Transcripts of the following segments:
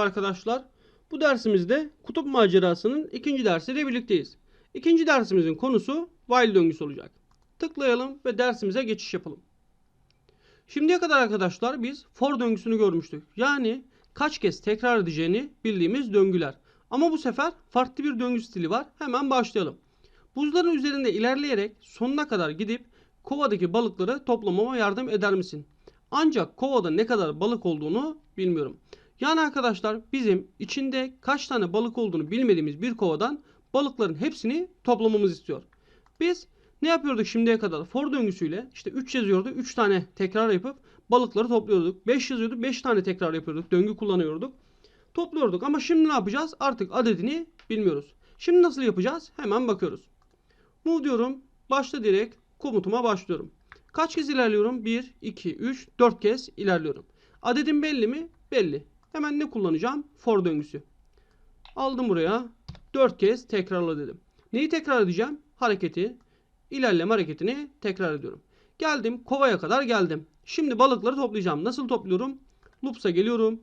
Merhaba arkadaşlar. Bu dersimizde kutup macerasının ikinci dersiyle birlikteyiz. İkinci dersimizin konusu while döngüsü olacak. Tıklayalım ve dersimize geçiş yapalım. Şimdiye kadar arkadaşlar biz for döngüsünü görmüştük. Yani kaç kez tekrar edeceğini bildiğimiz döngüler. Ama bu sefer farklı bir döngü stili var. Hemen başlayalım. Buzların üzerinde ilerleyerek sonuna kadar gidip kovadaki balıkları toplamama yardım eder misin? Ancak kovada ne kadar balık olduğunu bilmiyorum. Yani arkadaşlar bizim içinde kaç tane balık olduğunu bilmediğimiz bir kovadan balıkların hepsini toplamamız istiyor. Biz ne yapıyorduk şimdiye kadar? For döngüsüyle işte 3 yazıyordu. 3 tane tekrar yapıp balıkları topluyorduk. 5 yazıyordu. 5 tane tekrar yapıyorduk. Döngü kullanıyorduk. Topluyorduk ama şimdi ne yapacağız? Artık adedini bilmiyoruz. Şimdi nasıl yapacağız? Hemen bakıyoruz. Move diyorum. Başla direkt komutuma başlıyorum. Kaç kez ilerliyorum? 1, 2, 3, 4 kez ilerliyorum. Adedim belli mi? Belli. Hemen ne kullanacağım? For döngüsü. Aldım buraya. 4 kez tekrarla dedim. Neyi tekrar edeceğim? Hareketi. İlerleme hareketini tekrar ediyorum. Geldim. Kovaya kadar geldim. Şimdi balıkları toplayacağım. Nasıl topluyorum? Loops'a geliyorum.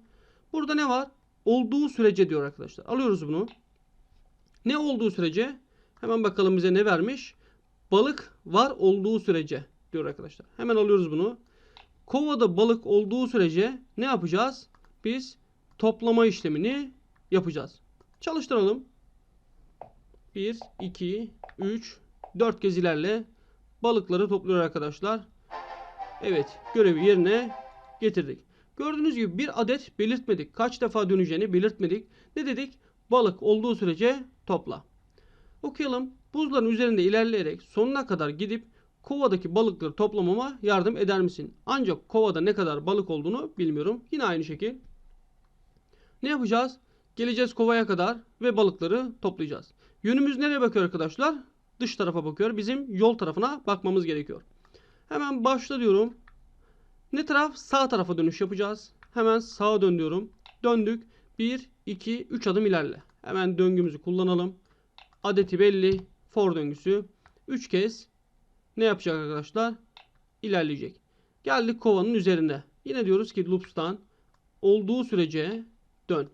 Burada ne var? Olduğu sürece diyor arkadaşlar. Alıyoruz bunu. Ne olduğu sürece? Hemen bakalım bize ne vermiş? Balık var olduğu sürece diyor arkadaşlar. Hemen alıyoruz bunu. Kovada balık olduğu sürece ne yapacağız? Biz toplama işlemini yapacağız. Çalıştıralım. 1, 2, 3, 4 kez ilerle. Balıkları topluyor arkadaşlar. Evet görevi yerine getirdik. Gördüğünüz gibi bir adet belirtmedik. Kaç defa döneceğini belirtmedik. Ne dedik? Balık olduğu sürece topla. Okuyalım. Buzların üzerinde ilerleyerek sonuna kadar gidip kovadaki balıkları toplamama yardım eder misin? Ancak kovada ne kadar balık olduğunu bilmiyorum. Yine aynı şekil. Ne yapacağız? Geleceğiz kovaya kadar ve balıkları toplayacağız. Yönümüz nereye bakıyor arkadaşlar? Dış tarafa bakıyor. Bizim yol tarafına bakmamız gerekiyor. Hemen başla diyorum. Ne taraf? Sağ tarafa dönüş yapacağız. Hemen sağa dön diyorum. Döndük. 1, 2, 3 adım ilerle. Hemen döngümüzü kullanalım. Adeti belli. For döngüsü. 3 kez ne yapacak arkadaşlar? İlerleyecek. Geldik kovanın üzerinde. Yine diyoruz ki loops'tan olduğu sürece dön.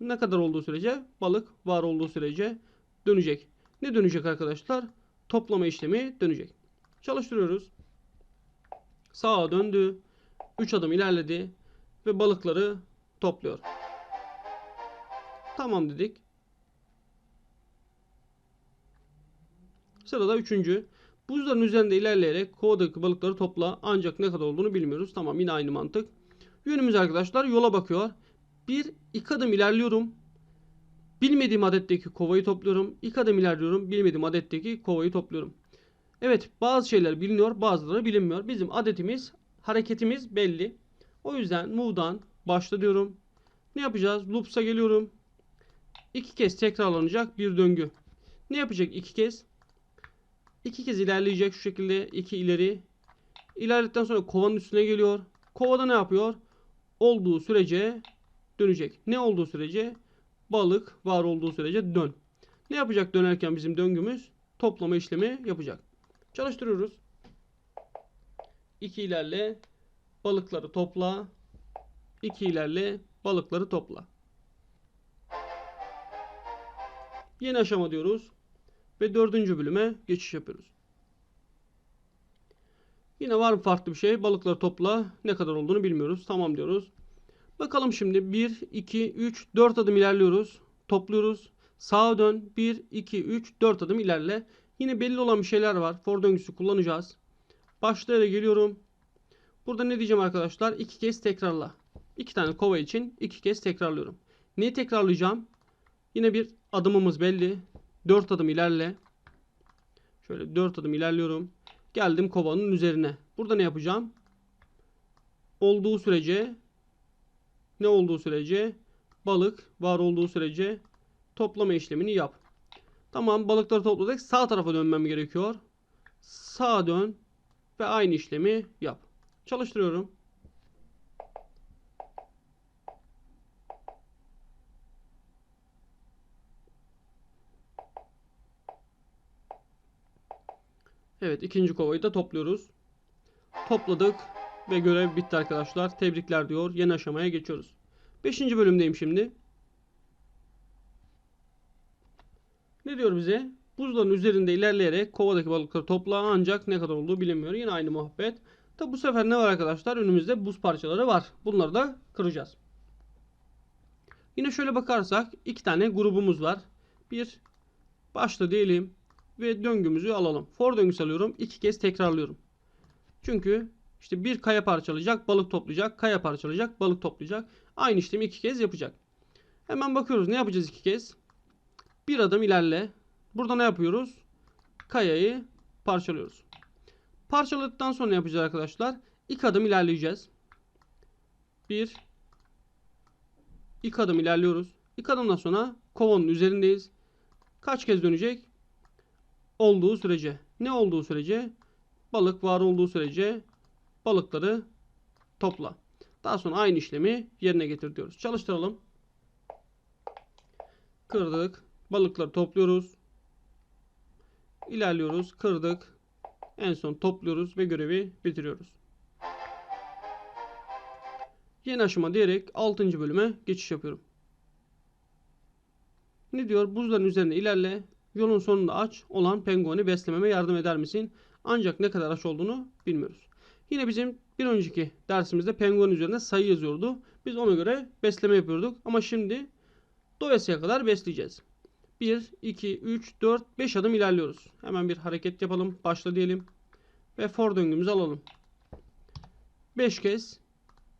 Ne kadar olduğu sürece? Balık var olduğu sürece dönecek. Ne dönecek arkadaşlar? Toplama işlemi dönecek. Çalıştırıyoruz. Sağa döndü. 3 adım ilerledi ve balıkları topluyor. Tamam dedik. Sırada üçüncü. Buzların üzerinde ilerleyerek kovadaki balıkları topla ancak ne kadar olduğunu bilmiyoruz. Tamam yine aynı mantık. Yönümüz arkadaşlar yola bakıyor. Bir iki adım ilerliyorum. Bilmediğim adetteki kovayı topluyorum. İki adım ilerliyorum. Bilmediğim adetteki kovayı topluyorum. Evet bazı şeyler biliniyor bazıları bilinmiyor. Bizim adetimiz hareketimiz belli. O yüzden move'dan başla diyorum. Ne yapacağız? Loops'a geliyorum. İki kez tekrarlanacak bir döngü. Ne yapacak iki kez? İki kez ilerleyecek şu şekilde iki ileri. İlerledikten sonra kovanın üstüne geliyor. Kovada ne yapıyor? Olduğu sürece dönecek. Ne olduğu sürece? Balık var olduğu sürece dön. Ne yapacak dönerken bizim döngümüz? Toplama işlemi yapacak. Çalıştırıyoruz. 2 ilerle balıkları topla. 2 ilerle balıkları topla. Yeni aşama diyoruz. Ve dördüncü bölüme geçiş yapıyoruz. Yine var mı farklı bir şey? Balıkları topla. Ne kadar olduğunu bilmiyoruz. Tamam diyoruz. Bakalım şimdi 1, 2, 3, 4 adım ilerliyoruz. Topluyoruz. Sağa dön. 1, 2, 3, 4 adım ilerle. Yine belli olan bir şeyler var. For döngüsü kullanacağız. Başta yere geliyorum. Burada ne diyeceğim arkadaşlar? İki kez tekrarla. İki tane kova için iki kez tekrarlıyorum. Neyi tekrarlayacağım? Yine bir adımımız belli. 4 adım ilerle. Şöyle 4 adım ilerliyorum. Geldim kovanın üzerine. Burada ne yapacağım? Olduğu sürece ne olduğu sürece balık var olduğu sürece toplama işlemini yap. Tamam balıkları topladık. Sağ tarafa dönmem gerekiyor. Sağa dön ve aynı işlemi yap. Çalıştırıyorum. Evet ikinci kovayı da topluyoruz. Topladık ve görev bitti arkadaşlar. Tebrikler diyor. Yeni aşamaya geçiyoruz. Beşinci bölümdeyim şimdi. Ne diyor bize? Buzların üzerinde ilerleyerek kovadaki balıkları topla ancak ne kadar olduğu bilinmiyor. Yine aynı muhabbet. Tabi bu sefer ne var arkadaşlar? Önümüzde buz parçaları var. Bunları da kıracağız. Yine şöyle bakarsak iki tane grubumuz var. Bir başta diyelim ve döngümüzü alalım. For döngüsü alıyorum. iki kez tekrarlıyorum. Çünkü işte bir kaya parçalayacak, balık toplayacak, kaya parçalayacak, balık toplayacak. Aynı işlemi iki kez yapacak. Hemen bakıyoruz ne yapacağız iki kez. Bir adım ilerle. Burada ne yapıyoruz? Kayayı parçalıyoruz. Parçaladıktan sonra ne yapacağız arkadaşlar? İki adım ilerleyeceğiz. Bir. İki adım ilerliyoruz. İki adımdan sonra kovanın üzerindeyiz. Kaç kez dönecek? Olduğu sürece. Ne olduğu sürece? Balık var olduğu sürece balıkları topla. Daha sonra aynı işlemi yerine getir diyoruz. Çalıştıralım. Kırdık. Balıkları topluyoruz. İlerliyoruz. Kırdık. En son topluyoruz ve görevi bitiriyoruz. Yeni aşama diyerek 6. bölüme geçiş yapıyorum. Ne diyor? Buzların üzerine ilerle. Yolun sonunda aç olan pengueni beslememe yardım eder misin? Ancak ne kadar aç olduğunu bilmiyoruz. Yine bizim bir önceki dersimizde penguen üzerinde sayı yazıyordu. Biz ona göre besleme yapıyorduk. Ama şimdi doyasıya kadar besleyeceğiz. 1, 2, 3, 4, 5 adım ilerliyoruz. Hemen bir hareket yapalım. Başla diyelim. Ve for döngümüzü alalım. 5 kez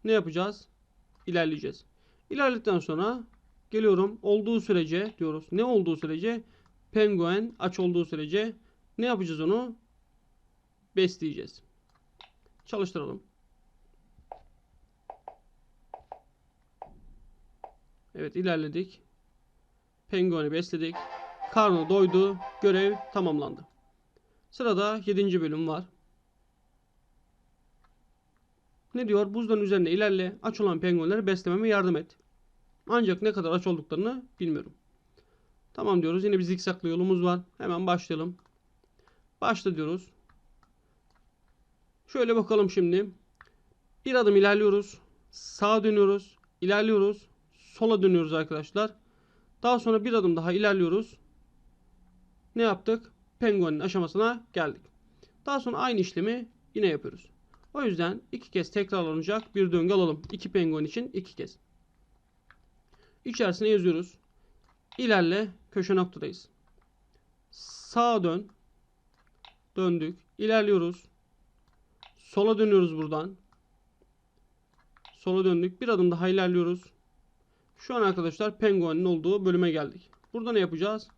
ne yapacağız? İlerleyeceğiz. İlerledikten sonra geliyorum. Olduğu sürece diyoruz. Ne olduğu sürece? Penguen aç olduğu sürece ne yapacağız onu? Besleyeceğiz. Çalıştıralım. Evet ilerledik. Pengueni besledik. Karnı doydu. Görev tamamlandı. Sırada 7. bölüm var. Ne diyor? Buzların üzerinde ilerle. Aç olan penguenleri beslememe yardım et. Ancak ne kadar aç olduklarını bilmiyorum. Tamam diyoruz. Yine bir zikzaklı yolumuz var. Hemen başlayalım. Başla diyoruz. Şöyle bakalım şimdi. Bir adım ilerliyoruz. Sağa dönüyoruz. İlerliyoruz. Sola dönüyoruz arkadaşlar. Daha sonra bir adım daha ilerliyoruz. Ne yaptık? Penguenin aşamasına geldik. Daha sonra aynı işlemi yine yapıyoruz. O yüzden iki kez tekrarlanacak bir döngü alalım. İki penguen için iki kez. İçerisine yazıyoruz. İlerle köşe noktadayız. Sağa dön. Döndük. İlerliyoruz. Sola dönüyoruz buradan. Sola döndük. Bir adım daha ilerliyoruz. Şu an arkadaşlar penguenin olduğu bölüme geldik. Burada ne yapacağız?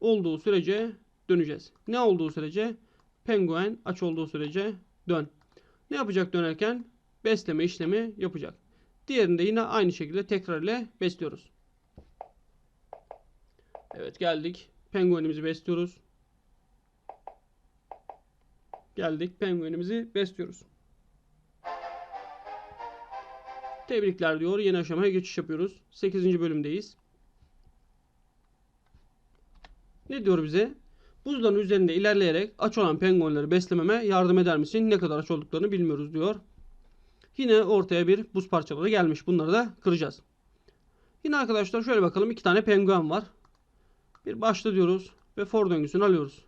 Olduğu sürece döneceğiz. Ne olduğu sürece? Penguen aç olduğu sürece dön. Ne yapacak dönerken? Besleme işlemi yapacak. Diğerinde yine aynı şekilde tekrar ile besliyoruz. Evet geldik. Penguenimizi besliyoruz. Geldik. Penguenimizi besliyoruz. Tebrikler diyor. Yeni aşamaya geçiş yapıyoruz. 8. bölümdeyiz. Ne diyor bize? Buzların üzerinde ilerleyerek aç olan penguenleri beslememe yardım eder misin? Ne kadar aç olduklarını bilmiyoruz diyor. Yine ortaya bir buz parçaları gelmiş. Bunları da kıracağız. Yine arkadaşlar şöyle bakalım. iki tane penguen var. Bir başla diyoruz ve for döngüsünü alıyoruz.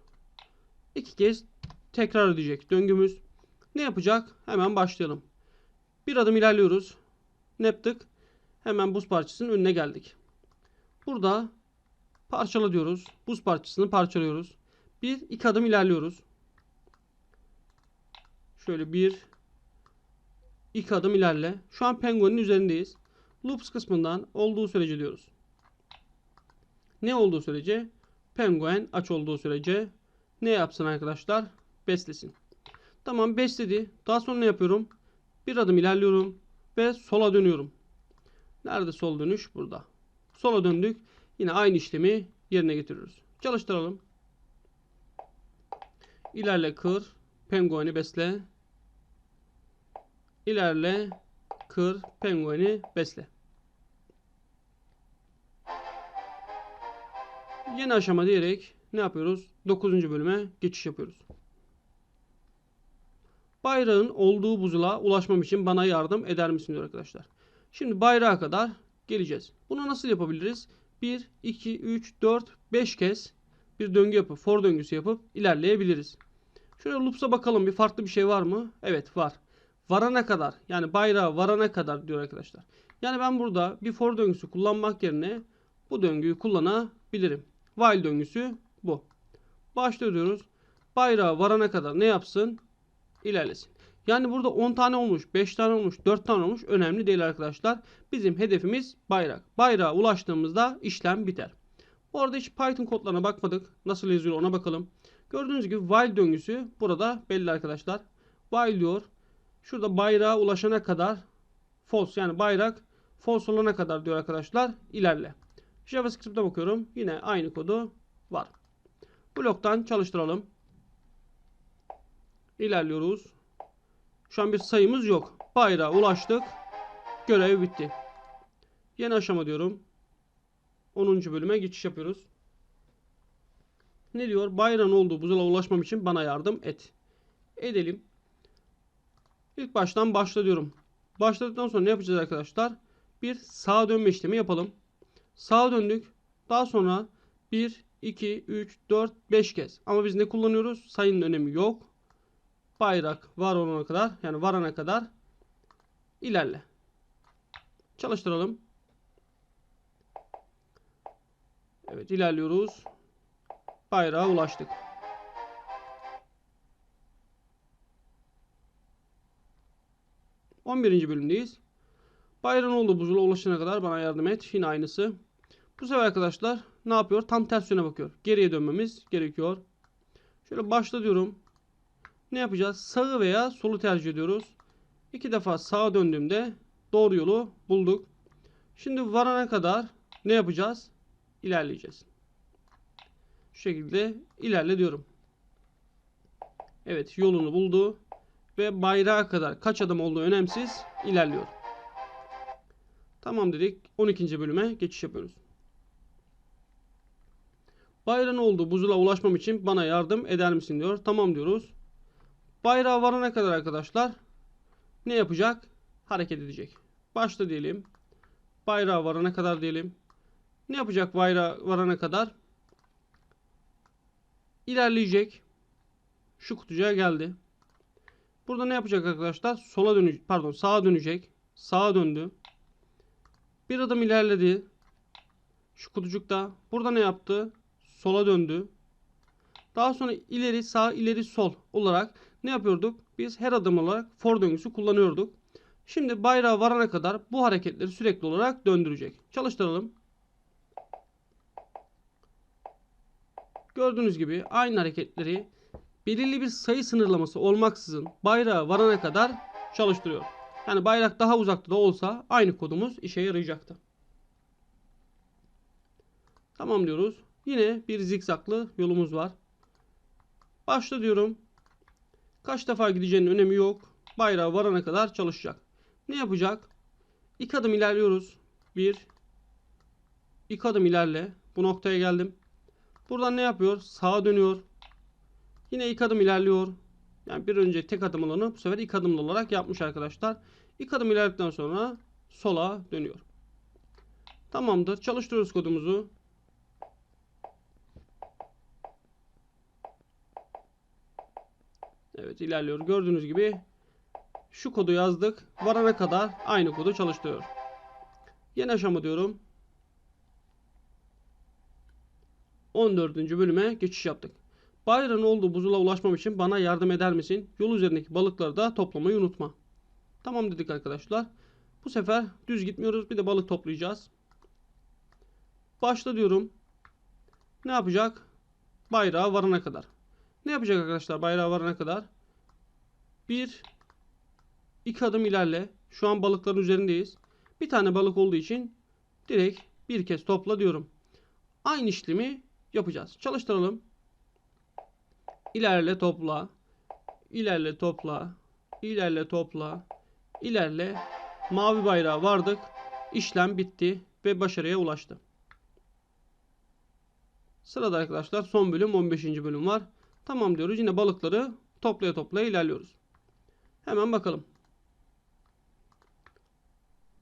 İki kez tekrar edecek döngümüz. Ne yapacak? Hemen başlayalım. Bir adım ilerliyoruz. Ne yaptık? Hemen buz parçasının önüne geldik. Burada parçala diyoruz. Buz parçasını parçalıyoruz. Bir iki adım ilerliyoruz. Şöyle bir iki adım ilerle. Şu an penguenin üzerindeyiz. Loops kısmından olduğu sürece diyoruz. Ne olduğu sürece? Penguen aç olduğu sürece ne yapsın arkadaşlar? Beslesin. Tamam besledi. Daha sonra ne yapıyorum? Bir adım ilerliyorum ve sola dönüyorum. Nerede sol dönüş? Burada. Sola döndük. Yine aynı işlemi yerine getiriyoruz. Çalıştıralım. İlerle kır. Pengueni besle. İlerle kır. Pengueni besle. Yeni aşama diyerek ne yapıyoruz? 9. bölüme geçiş yapıyoruz. Bayrağın olduğu buzula ulaşmam için bana yardım eder misin diyor arkadaşlar. Şimdi bayrağa kadar geleceğiz. Bunu nasıl yapabiliriz? 1, 2, 3, 4, 5 kez bir döngü yapıp for döngüsü yapıp ilerleyebiliriz. Şöyle loops'a bakalım bir farklı bir şey var mı? Evet var. Varana kadar yani bayrağı varana kadar diyor arkadaşlar. Yani ben burada bir for döngüsü kullanmak yerine bu döngüyü kullanabilirim. While döngüsü bu. Başlıyoruz. Bayrağı varana kadar ne yapsın? İlerlesin. Yani burada 10 tane olmuş, 5 tane olmuş, 4 tane olmuş önemli değil arkadaşlar. Bizim hedefimiz bayrak. Bayrağa ulaştığımızda işlem biter. Bu arada hiç Python kodlarına bakmadık. Nasıl yazıyor ona bakalım. Gördüğünüz gibi while döngüsü burada belli arkadaşlar. While diyor. Şurada bayrağa ulaşana kadar false yani bayrak false olana kadar diyor arkadaşlar. İlerle. JavaScript'e bakıyorum. Yine aynı kodu var. Bloktan çalıştıralım. İlerliyoruz. Şu an bir sayımız yok. Bayrağa ulaştık. Görev bitti. Yeni aşama diyorum. 10. bölüme geçiş yapıyoruz. Ne diyor? Bayrağın olduğu buzula ulaşmam için bana yardım et. Edelim. İlk baştan başla diyorum. Başladıktan sonra ne yapacağız arkadaşlar? Bir sağa dönme işlemi yapalım. Sağa döndük. Daha sonra 1, 2, 3, 4, 5 kez. Ama biz ne kullanıyoruz? Sayının önemi yok. Bayrak var olana kadar yani varana kadar ilerle. Çalıştıralım. Evet ilerliyoruz. Bayrağa ulaştık. On birinci bölümdeyiz. Bayrağın olduğu buzula ulaşana kadar bana yardım et. Yine aynısı. Bu sefer arkadaşlar ne yapıyor? Tam ters yöne bakıyor. Geriye dönmemiz gerekiyor. Şöyle başla diyorum. Ne yapacağız? Sağı veya solu tercih ediyoruz. İki defa sağa döndüğümde doğru yolu bulduk. Şimdi varana kadar ne yapacağız? İlerleyeceğiz. Şu şekilde ilerle diyorum. Evet yolunu buldu. Ve bayrağa kadar kaç adım olduğu önemsiz ilerliyor. Tamam dedik. 12. bölüme geçiş yapıyoruz. Bayrağın olduğu buzula ulaşmam için bana yardım eder misin diyor. Tamam diyoruz. Bayrağa varana kadar arkadaşlar ne yapacak? Hareket edecek. Başla diyelim. Bayrağa varana kadar diyelim. Ne yapacak bayrağa varana kadar? İlerleyecek. Şu kutucuğa geldi. Burada ne yapacak arkadaşlar? Sola dönecek. Pardon sağa dönecek. Sağa döndü. Bir adım ilerledi. Şu kutucukta. Burada ne yaptı? Sola döndü. Daha sonra ileri sağ ileri sol olarak ne yapıyorduk? Biz her adım olarak for döngüsü kullanıyorduk. Şimdi bayrağa varana kadar bu hareketleri sürekli olarak döndürecek. Çalıştıralım. Gördüğünüz gibi aynı hareketleri belirli bir sayı sınırlaması olmaksızın bayrağa varana kadar çalıştırıyor. Yani bayrak daha uzakta da olsa aynı kodumuz işe yarayacaktı. Tamam diyoruz. Yine bir zikzaklı yolumuz var. Başla diyorum. Kaç defa gideceğinin önemi yok. Bayrağı varana kadar çalışacak. Ne yapacak? İki adım ilerliyoruz. Bir. İki adım ilerle. Bu noktaya geldim. Buradan ne yapıyor? Sağa dönüyor. Yine ilk adım ilerliyor. Yani bir önce tek adım olanı bu sefer ilk adımlı olarak yapmış arkadaşlar. İlk adım ilerledikten sonra sola dönüyor. Tamamdır. Çalıştırıyoruz kodumuzu. Evet ilerliyor. Gördüğünüz gibi şu kodu yazdık. Varana kadar aynı kodu çalıştırıyor. Yeni aşama diyorum. 14. bölüme geçiş yaptık. Bayrağın olduğu buzula ulaşmam için bana yardım eder misin? Yol üzerindeki balıkları da toplamayı unutma. Tamam dedik arkadaşlar. Bu sefer düz gitmiyoruz. Bir de balık toplayacağız. Başla diyorum. Ne yapacak? Bayrağa varana kadar. Ne yapacak arkadaşlar bayrağa varana kadar? Bir, iki adım ilerle. Şu an balıkların üzerindeyiz. Bir tane balık olduğu için direkt bir kez topla diyorum. Aynı işlemi yapacağız. Çalıştıralım. İlerle topla. İlerle topla. İlerle topla. İlerle. Mavi bayrağa vardık. İşlem bitti ve başarıya ulaştı. Sırada arkadaşlar son bölüm 15. bölüm var. Tamam diyoruz. Yine balıkları toplaya toplaya ilerliyoruz. Hemen bakalım.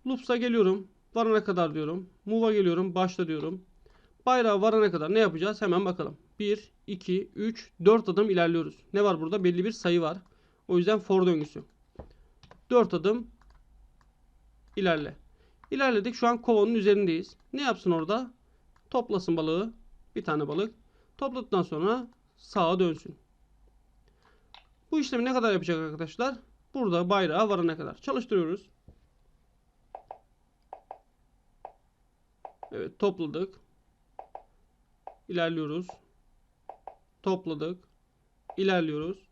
Loops'a geliyorum. Varana kadar diyorum. Move'a geliyorum. Başla diyorum. Bayrağı varana kadar ne yapacağız? Hemen bakalım. 1, 2, 3, 4 adım ilerliyoruz. Ne var burada? Belli bir sayı var. O yüzden for döngüsü. 4 adım ilerle. İlerledik. Şu an kovanın üzerindeyiz. Ne yapsın orada? Toplasın balığı. Bir tane balık. Topladıktan sonra sağa dönsün. Bu işlemi ne kadar yapacak arkadaşlar? Burada bayrağı varana kadar. Çalıştırıyoruz. Evet topladık. İlerliyoruz. Topladık. İlerliyoruz.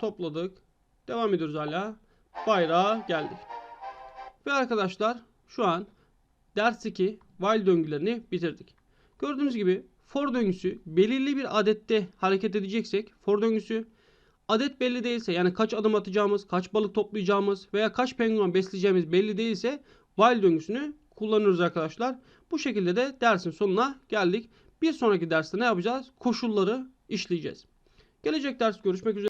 Topladık. Devam ediyoruz hala. Bayrağa geldik. Ve arkadaşlar şu an ders 2 while döngülerini bitirdik. Gördüğünüz gibi for döngüsü belirli bir adette hareket edeceksek for döngüsü adet belli değilse yani kaç adım atacağımız, kaç balık toplayacağımız veya kaç penguen besleyeceğimiz belli değilse while döngüsünü kullanıyoruz arkadaşlar. Bu şekilde de dersin sonuna geldik. Bir sonraki derste ne yapacağız? Koşulları işleyeceğiz. Gelecek ders görüşmek üzere.